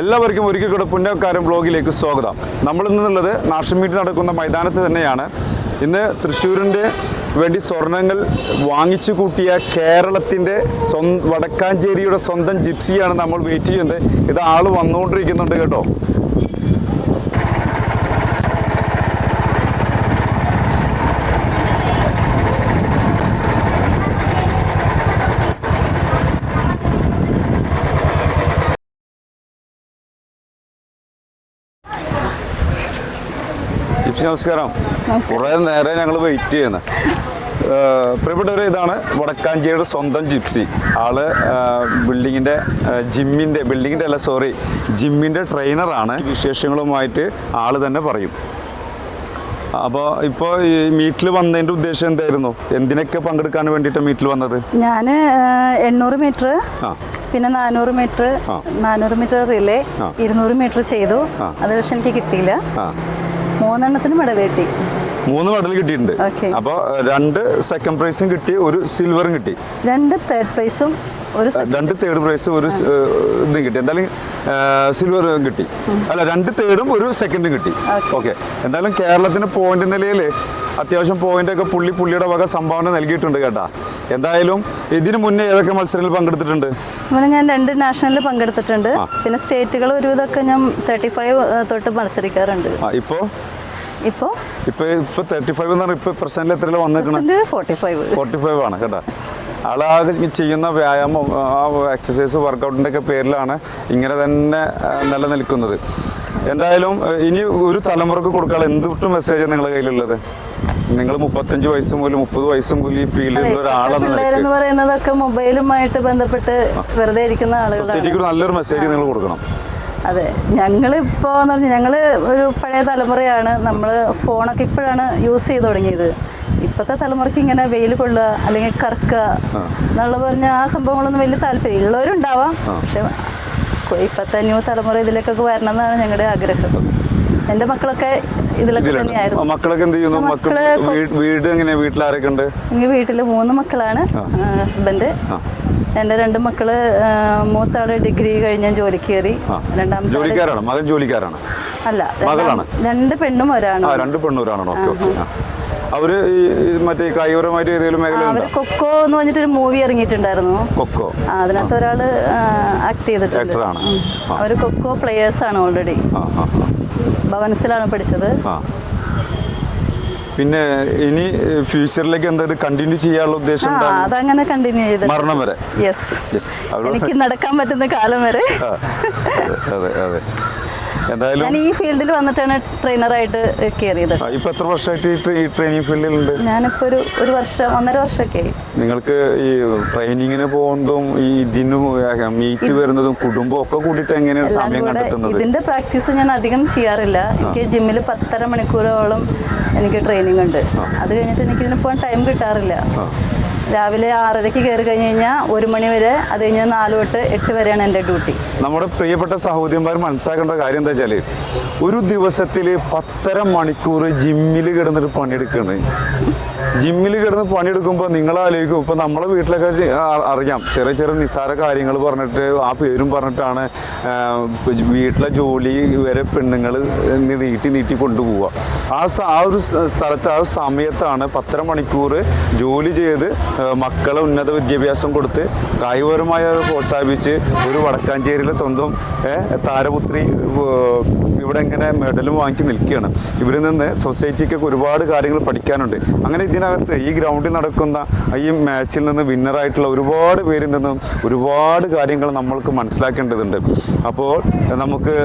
എല്ലാവർക്കും ഒരിക്കൽ കൂടെ പുന്നക്കാരൻ ബ്ലോഗിലേക്ക് സ്വാഗതം. നമ്മൾ ഇന്നുള്ളത് നാഷണൽ മീറ്റ് നടക്കുന്ന മൈതാനത്ത് തന്നെയാണ്. ഇന്ന് തൃശ്ശൂരിന്റെ വേണ്ടി സ്വർണങ്ങൾ വാങ്ങിച്ചു കൂട്ടിയ കേരളത്തിന്റെ സ്വ വടക്കാഞ്ചേരിയുടെ സ്വന്തം ജിപ്സിയാണ് നമ്മൾ വെയിറ്റ് ചെയ്യുന്നത്. ഇത് ആൾ വന്നുകൊണ്ടിരിക്കുന്നുണ്ട് കേട്ടോ. ജിപ്സി നമസ്കാരം. കുറേ നേരം ഞങ്ങൾ വെയിറ്റ് ചെയ്യുന്നത് പ്രിയപ്പെട്ടവർ ഇതാണ് വടക്കാഞ്ചേരിയുടെ സ്വന്തം ജിപ്സി. ആൾ ബിൽഡിങ്ങിന്റെ ജിമ്മിന്റെ ബിൽഡിങ്ങിന്റെ അല്ല സോറി ജിമ്മിന്റെ ട്രെയിനറാണ് വിശേഷങ്ങളുമായിട്ട് ആൾ തന്നെ പറയും. അപ്പോൾ ഇപ്പോൾ ഈ മീറ്റിൽ വന്നതിന്റെ ഉദ്ദേശം എന്തായിരുന്നു? എന്തിനൊക്കെ പങ്കെടുക്കാൻ വേണ്ടിയിട്ട് മീറ്റിൽ വന്നത്? ഞാൻ എണ്ണൂറ് മീറ്റർ പിന്നെ നാനൂറ് മീറ്റർ. നാനൂറ് മീറ്റർ റിലേ. ഇരുന്നൂറ് മീറ്റർ ചെയ്തു. അത് പക്ഷെ എനിക്ക് കിട്ടിയില്ല. മൂന്നെണ്ണത്തിന് മെഡൽ കിട്ടി മൂന്ന് മെഡൽ കിട്ടിയിട്ടുണ്ട്. അപ്പൊ അപ്പോൾ രണ്ട് സെക്കൻഡ് പ്രൈസും കിട്ടി ഒരു സിൽവറും കിട്ടി. രണ്ട് തേർഡ് പ്രൈസും ഒരു രണ്ട് തേർഡ് പ്രൈസ് ഒരു ഇതും കിട്ടി. എന്തായാലും സിൽവർ കിട്ടി. അല്ല രണ്ട് തേർഡും ഒരു സെക്കൻഡും കിട്ടി. ഓക്കെ. എന്തായാലും കേരളത്തിന് പോയിന്റ് നിലയിൽ അത്യാവശ്യം പോയിന്റ് ഒക്കെ പുള്ളി പുള്ളിയുടെ വക സംഭാവന നൽകിയിട്ടുണ്ട് കേട്ടാ. എന്തായാലും ഇതിനു മുന്നേ ഏതൊക്കെ മത്സരങ്ങളിൽ പങ്കെടുത്തിട്ടുണ്ട്? ഞാൻ രണ്ട് നാഷണലിൽ പങ്കെടുത്തിട്ടുണ്ട്. പിന്നെ സ്റ്റേറ്റുകൾ ഒരുവിധമൊക്കെ ഞാൻ തേർട്ടി ഫൈവ് തൊട്ട് മത്സരിക്കാറുണ്ട്. ഇപ്പോ? ഇപ്പോൾ ഇപ്പോൾ ഇപ്പോൾ ഇപ്പോൾ തേർട്ടി ഫൈവ് എന്ന് പറഞ്ഞാൽ ഇപ്പോൾ പ്രസന്റിൽ എത്രയിലാണ് വന്നിട്ടുണ്ട് ഫോർട്ടി ഫൈവ് ഫോർട്ടി ഫൈവ് ആണ് കേട്ടോ. ആളാകെ ചെയ്യുന്ന വ്യായാമം ആ എക്സസൈസ് വർക്കൗട്ടിന്റെ ഒക്കെ പേരിലാണ് ഇങ്ങനെ തന്നെ നിലനിൽക്കുന്നത്. എന്തായാലും ഇനി ഒരു തലമുറയ്ക്ക് കൊടുക്കാൻ എന്തുട്ടും മെസ്സേജ് നിങ്ങളുടെ കയ്യിലുള്ളത്? നിങ്ങൾ മുപ്പത്തഞ്ച് വയസ്സ് മുതൽ മുപ്പത് വയസ്സ് മുതൽ ഈ ഫീൽഡിലുള്ള ഒരാളെന്ന് പറയുന്നതൊക്കെ മൊബൈലുമായിട്ട് ബന്ധപ്പെട്ട് വെറുതെ ഇരിക്കുന്ന ആളുകൾ സൊസൈറ്റിക്ക് നല്ലൊരു മെസ്സേജ് നിങ്ങൾ കൊടുക്കണം. അതെ. ഞങ്ങളിപ്പോൾ എന്ന് പറഞ്ഞാൽ ഞങ്ങൾ ഒരു പഴയ തലമുറയാണ്. നമ്മൾ ഫോണൊക്കെ ഇപ്പോഴാണ് യൂസ് ചെയ്ത് തുടങ്ങിയത്. ഇപ്പോഴത്തെ തലമുറയ്ക്ക് ഇങ്ങനെ വെയിൽ കൊള്ളുക അല്ലെങ്കിൽ കറക്കുക എന്നുള്ള പറഞ്ഞ ആ സംഭവങ്ങളൊന്നും വലിയ താല്പര്യം ഉള്ളവരുണ്ടാവാം. പക്ഷെ ഇപ്പോഴത്തെ ന്യൂ തലമുറ ഇതിലേക്കൊക്കെ വരണം എന്നാണ് ഞങ്ങളുടെ ആഗ്രഹം. എന്റെ മക്കളൊക്കെ ഇതിലൊക്കെ തന്നെയായിരുന്നു. മക്കളൊക്കെ എന്ത് ചെയ്യുന്നു? മക്കൾ വീട് എങ്ങനെ വീട്ടിൽ ആരൊക്കെ ഉണ്ട്? വീട്ടിൽ മൂന്ന് മക്കളാണ്. ഹസ്ബൻഡ് എന്റെ രണ്ട് മക്കൾ മൂത്താൾ ഡിഗ്രി കഴിഞ്ഞ ജോലിക്ക് കയറി. രണ്ടാമത്തെ ജോലിക്കാരാണ്? മകൻ ജോലിക്കാരാണ്. അല്ല മകളാണ്? രണ്ട് പെണ്ണും ഒരാണോ. രണ്ട് പെണ്ണും ഒരാണോ അവർ മറ്റേ കായികപരമായിട്ട് ഏതെങ്കിലും മേഖല അവർ കൊക്കോ എന്ന് പറഞ്ഞിട്ട് ഒരു മൂവി ഇറങ്ങിയിട്ടുണ്ടായിരുന്നു. കൊക്കോ. അതിനകത്ത് ഒരാൾ ആക്ട് ചെയ്തിട്ടുണ്ട്. അവർ. അവർ കൊക്കോ പ്ലേയേഴ്സ് ആണ് ഓൾറെഡി ഭവൻസിലാണ് പഠിച്ചത്. പിന്നെ ഇനി ഫ്യൂച്ചറിലേക്ക് എന്താ ഇത് കണ്ടിന്യൂ ചെയ്യാനുള്ള ഉദ്ദേശം അതങ്ങനെ കണ്ടിന്യൂ ചെയ്ത് മരണം വരെ. യെസ് യെസ് എനിക്ക് നടക്കാൻ പറ്റുന്ന കാലം വരെ. അതെ അതെ. എന്തായാലും ഞാൻ ഈ ഫീൽഡിൽ വന്നിട്ടാണ് ട്രെയിനറായിട്ട് കയറിയത്. ഇപ്പൊ എത്ര വർഷമായിട്ട് ഈ ട്രെ- ഈ ട്രെയിനിങ് ഫീൽഡിലുണ്ട്? ഞാനിപ്പോൾ ഒരു ഒരു വർഷം ഒന്നര വർഷമൊക്കെ നിങ്ങൾക്ക് ഈ ട്രെയിനിങ്ങിന് പോകുന്നതും ഈ ഇതിന് മീറ്റ് വരുന്നതും കുടുംബം ഒക്കെ കൂടിയിട്ട് എങ്ങനെയാണ് സമയം കണ്ടെത്തുന്നത്? ഇതിന്റെ പ്രാക്ടീസ് ഞാൻ അധികം ചെയ്യാറില്ല. എനിക്ക് ജിമ്മിൽ പത്തര മണിക്കൂറോളം എനിക്ക് ട്രെയിനിങ് ഉണ്ട്. അത് കഴിഞ്ഞിട്ട് എനിക്ക് ഇതിന് പോകാൻ ടൈം കിട്ടാറില്ല. രാവിലെ ആറരയ്ക്ക് കയറി കഴിഞ്ഞ് കഴിഞ്ഞാൽ ഒരു മണി വരെ അത് കഴിഞ്ഞ് നാല് തൊട്ട് എട്ട് വരെയാണ് എന്റെ ഡ്യൂട്ടി. നമ്മുടെ പ്രിയപ്പെട്ട സഹോദരിമാർ മനസ്സിലാക്കേണ്ട കാര്യം എന്താ വെച്ചാൽ ഒരു ദിവസത്തിൽ പത്തര മണിക്കൂർ ജിമ്മിൽ കിടന്നിട്ട് പണിയെടുക്കുന്നത് ജിമ്മിൽ കിടന്ന് പണിയെടുക്കുമ്പോൾ നിങ്ങൾ ആലോചിക്കും ഇപ്പം നമ്മളെ വീട്ടിലൊക്കെ അറിയാം ചെറിയ ചെറിയ നിസ്സാര കാര്യങ്ങൾ പറഞ്ഞിട്ട് ആ പേരും പറഞ്ഞിട്ടാണ് വീട്ടിലെ ജോലി വരെ പെണ്ണുങ്ങൾ നീട്ടി നീട്ടി കൊണ്ടുപോവുക. ആ ആ ഒരു സ്ഥ- സ്ഥലത്ത് ആ ഒരു സമയത്താണ് പത്തര മണിക്കൂർ ജോലി ചെയ്ത് മക്കളെ ഉന്നത വിദ്യാഭ്യാസം കൊടുത്ത് കായികപരമായി പ്രോത്സാഹിപ്പിച്ച് ഒരു വടക്കാഞ്ചേരിയിലെ സ്വന്തം താരപുത്രി ഇവിടെ ഇങ്ങനെ മെഡലും വാങ്ങിച്ച് നിൽക്കുകയാണ്. ഇവരിൽ നിന്ന് സൊസൈറ്റിക്കൊക്കെ ഒരുപാട് കാര്യങ്ങൾ പഠിക്കാനുണ്ട്. അങ്ങനെ ഇതിനകത്ത് ഈ ഗ്രൗണ്ടിൽ നടക്കുന്ന ഈ മാച്ചിൽ നിന്ന് വിന്നറായിട്ടുള്ള ഒരുപാട് പേരിൽ നിന്നും ഒരുപാട് കാര്യങ്ങൾ നമ്മൾക്ക് മനസ്സിലാക്കേണ്ടതുണ്ട്. അപ്പോൾ നമുക്ക്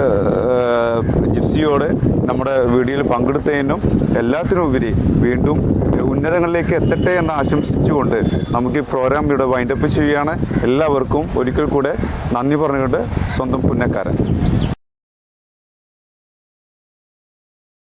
ജിപ്സിയോട് നമ്മുടെ വീഡിയോയിൽ പങ്കെടുത്തതിനും എല്ലാത്തിനും ഉപരി വീണ്ടും ഉന്നതങ്ങളിലേക്ക് എത്തട്ടെ എന്ന് ആശംസിച്ചുകൊണ്ട് നമുക്ക് ഈ പ്രോഗ്രാം ഇവിടെ വൈൻഡപ്പ് ചെയ്യുകയാണ്. എല്ലാവർക്കും ഒരിക്കൽ കൂടെ നന്ദി പറഞ്ഞുകൊണ്ട് സ്വന്തം പുന്നക്കാരൻ.